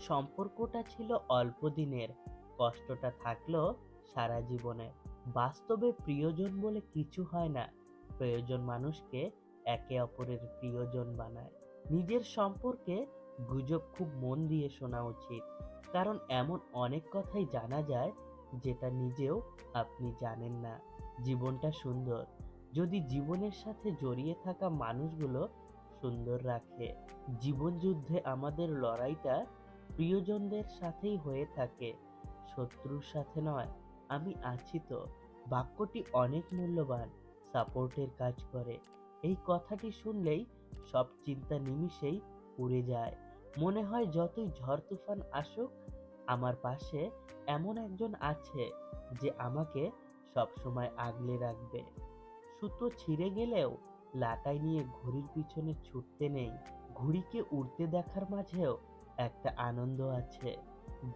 সম্পর্কটা ছিল অল্প দিনের। কষ্টটা থাকল সারা জীবনে। বাস্তবে প্রিয়জন বলে কিছু হয় না। প্রয়োজন মানুষকে একে অপরের প্রিয়জন বানায়। নিজের সম্পর্কে গুজব খুব মন দিয়ে শোনা উচিত। কারণ এমন অনেক কথাই জানা যায় যেটা নিজেও আপনি জানেন না। জীবনটা সুন্দর। যদি জীবনের সাথে জড়িয়ে থাকা মানুষগুলো সুন্দর রাখে। জীবন যুদ্ধে আমাদের লড়াইটা প্রিয়জনদের সাথেই হয়ে থাকে। শত্রুর সাথে নয়, আমি আছি তো। বাক্যটি অনেক মূল্যবান, সাপোর্টের কাজ করে। এই কথাটি শুনলেই সব চিন্তা নিমিষেই উড়ে যায়। মনে হয় যতই ঝড় তুফান আসুক, আমার পাশে এমন একজন আছে যে আমাকে সবসময় আগলে রাখবে। সুতো ছিঁড়ে গেলেও লাটাই নিয়ে ঘড়ির পিছনে ছুটতে নেই। ঘুড়িকে উড়তে দেখার মাঝেও একটা আনন্দ আছে।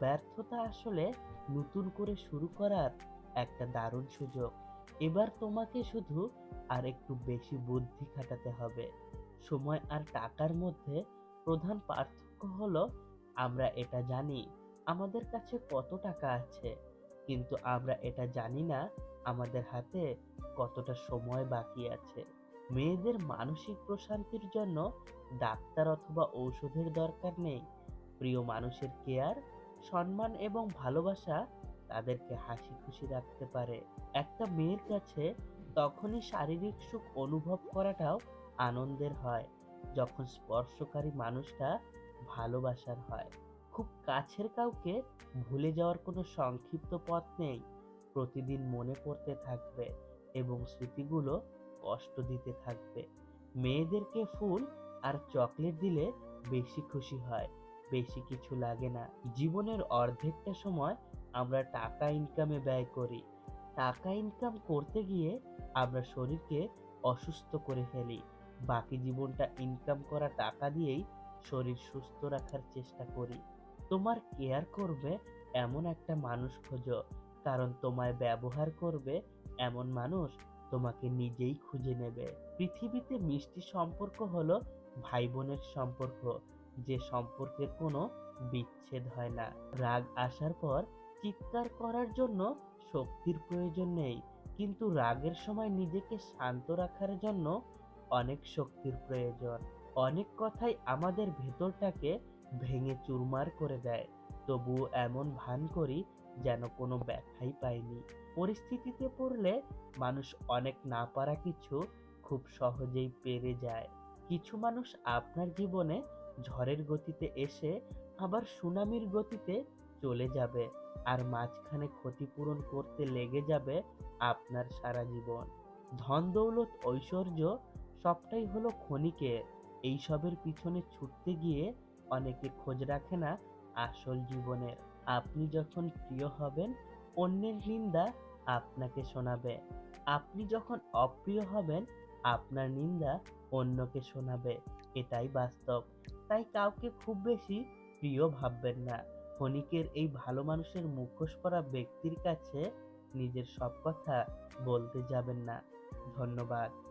ব্যর্থতা আসলে নতুন করে শুরু করার একটা দারুণ সুযোগ। এবার তোমাকে শুধু আর একটু বেশি বুদ্ধি খাটাতে হবে। সময় আর টাকার মধ্যে প্রধান পার্থক্য হলো, আমরা এটা জানি, আমাদের কাছে কত টাকা আছে। কিন্তু আমরা এটা জানি না, আমাদের হাতে কতটা সময় বাকি আছে। মেয়েদের মানসিক প্রশান্তির জন্য ডাক্তার অথবা ঔষধের দরকার নেই। প্রিয় মানুষের কেয়ার সম্মান এবং ভালোবাসা তাদেরকে হাসি খুশি রাখতে পারে। একটা মেয়ের কাছে তখনই শারীরিক সুখ অনুভব করাটাও আনন্দের হয়, যখন স্পর্শকারী মানুষটা ভালোবাসার হয়। খুব কাছের কাউকে ভুলে যাওয়ার কোনো সংক্ষিপ্ত পথ নেই। প্রতিদিন মনে পড়তে থাকবে এবং স্মৃতিগুলো কষ্ট দিতে থাকবে। মেয়েদেরকে ফুল আর চকলেট দিলে বেশি খুশি হয়। বেশি কিছু লাগে না। জীবনের অর্ধেকটা সময় আমরা টাকা ইনকামে ব্যয় করি। টাকা ইনকাম করতে গিয়ে আমরা শরীরকে অসুস্থ করে ফেলি। বাকি জীবনটা ইনকাম করা টাকা দিয়েই শরীর সুস্থ রাখার চেষ্টা করি। তোমার কেয়ার করবে এমন একটা মানুষ খোঁজো, কারণ তোমায় ব্যবহার করবে এমন মানুষ তোমাকে নিজেই খুঁজে নেবে। পৃথিবীতে মিষ্টি সম্পর্ক হলো ভাই বোনের সম্পর্ক। যে সম্পর্কের কোনো বিচ্ছেদ হয় না। রাগ আসার পর চিৎকার করার জন্য শক্তির প্রয়োজন নেই, কিন্তু রাগের সময় নিজেকে শান্ত রাখার জন্য অনেক শক্তির প্রয়োজন। অনেক কথাই আমাদের ভেতরটাকে ভেঙে চুরমার করে দেয়, তবুও এমন ভান করি যেন কোনো ব্যথাই পাইনি। পরিস্থিতিতে পড়লে মানুষ অনেক না পারা কিছু খুব সহজেই পেরে যায়। কিছু মানুষ আপনার জীবনে ঝড়ের গতিতে এসে আবার সুনামির গতিতে চলে যাবে আর মাঝখানে ক্ষতিপূরণ করতে লেগে যাবে আপনার সারা জীবন। ধন, দৌলত, ঐশ্বর্য সবটাই হলো ক্ষণিকের। এইসবের পিছনে ছুটতে গিয়ে অনেকে খোঁজ রাখে না আসল জীবনের। আপনি যখন প্রিয় হবেন, অন্যের নিন্দা আপনাকে শোনাবে। আপনি যখন অপ্রিয় হবেন, আপনার নিন্দা অন্যকে শোনাবে, এটাই বাস্তব। তাই কাউকে খুব বেশি প্রিয় ভাববেন না। ক্ষণিকের এই ভালো মানুষের মুখোশ পরা ব্যক্তির কাছে নিজের সব কথা বলতে যাবেন না। ধন্যবাদ।